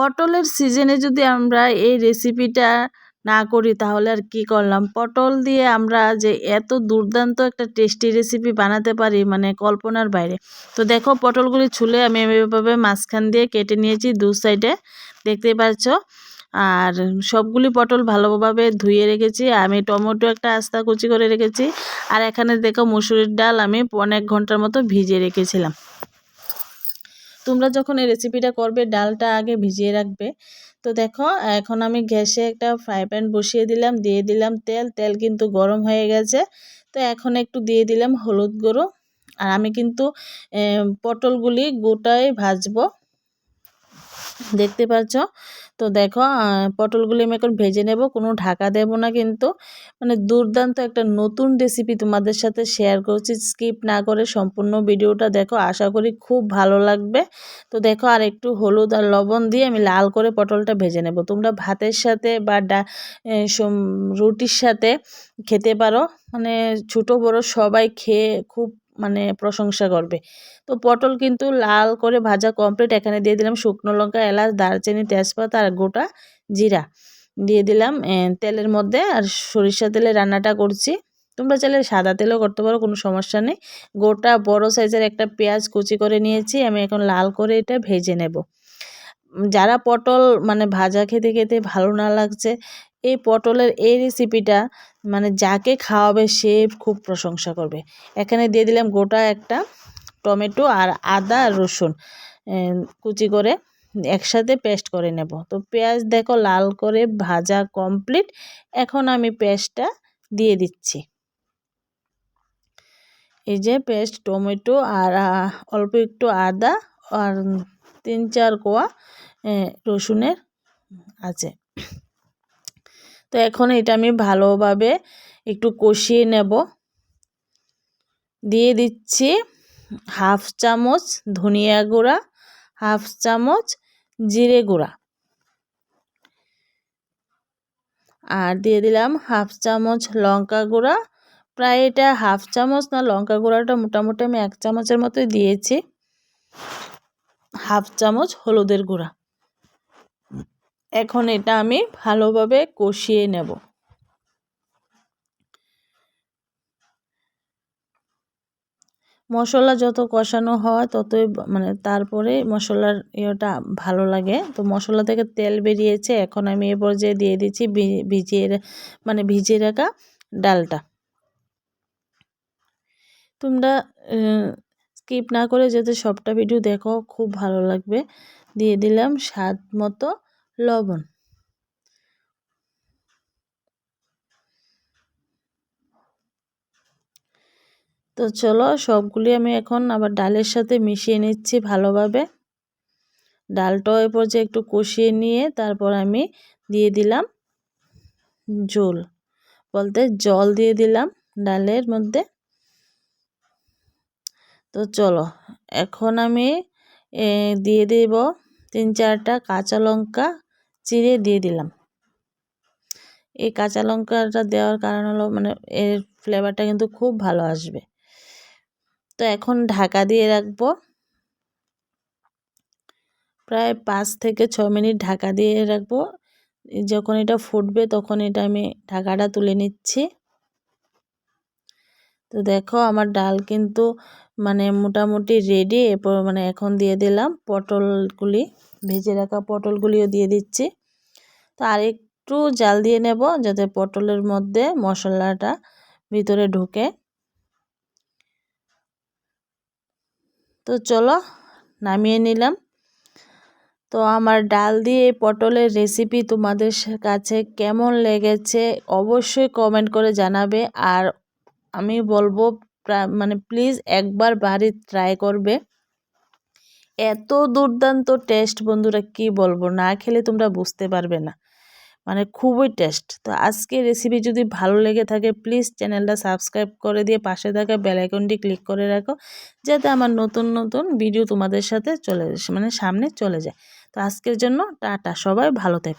পটলের সিজনে যদি আমরা এই রেসিপিটা না করি, তাহলে আর কি করলাম? পটল দিয়ে আমরা যে এত দুর্দান্ত একটা টেস্টি রেসিপি বানাতে পারি মানে কল্পনার বাইরে। তো দেখো, পটলগুলি ছুলে আমি এভাবে মাঝখান দিয়ে কেটে নিয়েছি, দু সাইডে দেখতেই পাচ্ছ? আর সবগুলি পটল ভালোভাবে ধুয়ে রেখেছি। আমি টমেটো একটা আস্তা কুচি করে রেখেছি। আর এখানে দেখো, মুসুরির ডাল আমি অনেক ঘণ্টার মতো ভিজিয়ে রেখেছিলাম। তোমরা যখন এই রেসিপিটা করবে, ডালটা আগে ভিজিয়ে রাখবে। তো দেখো, এখন আমি গ্যাসে একটা ফ্রাই প্যান বসিয়ে দিলাম, দিয়ে দিলাম তেল। তেল কিন্তু গরম হয়ে গেছে। তো এখন একটু দিয়ে দিলাম হলুদ গুঁড়ো। আর আমি কিন্তু পটলগুলি গোটায় ভাজবো। দেখতে পাচ্ছ তো দেখো পটলগুলি আমি এখন ভেজে নেব, কোনো ঢাকা দেব না কিন্তু। মানে দুর্দান্ত একটা নতুন রেসিপি তোমাদের সাথে শেয়ার করছি স্কিপ না করে সম্পূর্ণ ভিডিওটা দেখো, আশা করি খুব ভালো লাগবে। তো দেখো, আর একটু হলুদ আর লবণ দিয়ে আমি লাল করে পটলটা ভেজে নেব। তোমরা ভাতের সাথে বা ডা রুটির সাথে খেতে পারো। মানে ছোটো বড় সবাই খেয়ে খুব মানে প্রশংসা করবে। তো পটল কিন্তু লাল করে ভাজা কমপ্লিট এখানে দিয়ে দিলাম শুকনো লঙ্কা, এলাচ, দারচিনি, তেজপাতা আর গোটা জিরা। দিয়ে দিলাম তেলের মধ্যে আর সরিষা তেলে রান্নাটা করছি। তোমরা চাইলে সাদা তেলও করতে পারো, কোনো সমস্যা নেই। গোটা বড় সাইজের একটা পেঁয়াজ কুচি করে নিয়েছি, আমি এখন লাল করে এটা ভেজে নেব। যারা পটল মানে ভাজা খেতে খেতে ভালো না লাগছে এই পটলের এই রেসিপিটা মানে যাকে খাওয়াবে সে খুব প্রশংসা করবে। এখানে দিয়ে দিলাম গোটা একটা টমেটো আর আদা রসুন। কুচি করে একসাথে পেস্ট করে নেব। তো পেঁয়াজ দেখো লাল করে ভাজা কমপ্লিট এখন আমি পেস্টটা দিয়ে দিচ্ছি। এই যে পেস্ট টমেটো আর অল্প একটু আদা আর তিন চার কোয়া রসুনের আছে। তো এখন এটা আমি ভালোভাবে একটু কষিয়ে নেব। দিয়ে দিচ্ছি হাফ চামচ ধনিয়া গুঁড়া, হাফ চামচ জিরে গুঁড়া। আর দিয়ে দিলাম হাফ চামচ লঙ্কা গুঁড়া। প্রায় এটা হাফ চামচ না, লঙ্কা গুঁড়াটা মোটামুটি আমি এক চামচের মতোই দিয়েছি। হাফ চামচ হলুদের গুঁড়া। এখন এটা আমি ভালোভাবে কষিয়ে নেব। মশলা যত কষানো হয় ততই মানে তারপরে মশলার ইয়েটা ভালো লাগে। তো মশলা থেকে তেল বেরিয়েছে, এখন আমি এ পর্যায়ে দিয়ে দিচ্ছি ভিজিয়ে মানে ভিজিয়ে রাখা ডালটা। তোমরা স্কিপ না করে যাতে সবটা ভিডিও দেখো, খুব ভালো লাগবে। দিয়ে দিলাম স্বাদ মতো লবণ। তো চলো সবগুলি আমি এখন আবার ডালের সাথে মিশিয়ে নিচ্ছি ভালোভাবে। ডালটা এ পর্যায়ে একটু কষিয়ে নিয়ে তারপর আমি দিয়ে দিলাম জল। বলতে জল দিয়ে দিলাম ডালের মধ্যে। তো চলো, এখন আমি দিয়ে দেব তিন চারটা কাঁচা লঙ্কা চিড়ে দিয়ে দিলাম। এই কাঁচা লঙ্কাটা দেওয়ার কারণ হলো মানে এর ফ্লেভারটা কিন্তু খুব ভালো আসবে। তো এখন ঢাকা দিয়ে রাখব। প্রায় পাঁচ থেকে ছ মিনিট ঢাকা দিয়ে রাখব। যখন এটা ফুটবে তখন এটা আমি ঢাকাটা তুলে নিচ্ছি। তো দেখো আমার ডাল কিন্তু মানে মোটামুটি রেডি এরপর মানে এখন দিয়ে দিলাম পটলগুলি, ভেজে রাখা পটলগুলিও দিয়ে দিচ্ছি। তো আর একটু জাল দিয়ে নেব যাতে পটলের মধ্যে মশলাটা ভিতরে ঢুকে। তো চলো নামিয়ে নিলাম। তো আমার ডাল দিয়ে পটলের রেসিপি তোমাদের কাছে কেমন লেগেছে অবশ্যই কমেন্ট করে জানাবে। আর আমি বলব মানে প্লিজ একবার বাড়ি ট্রাই করবে। এত দুর্দান্ত টেস্ট বন্ধুরা কি বলব, না খেলে তোমরা বুঝতে পারবে না। মানে খুবই টেস্ট তো আজকে রেসিপি যদি ভালো লেগে থাকে প্লিজ চ্যানেলটা সাবস্ক্রাইব করে দিয়ে পাশে থাকা বেলাইকনটি ক্লিক করে রাখো, যাতে আমার নতুন নতুন ভিডিও তোমাদের সাথে চলে মানে সামনে চলে যায়। তো আজকের জন্য টাটা, সবাই ভালো থেকো।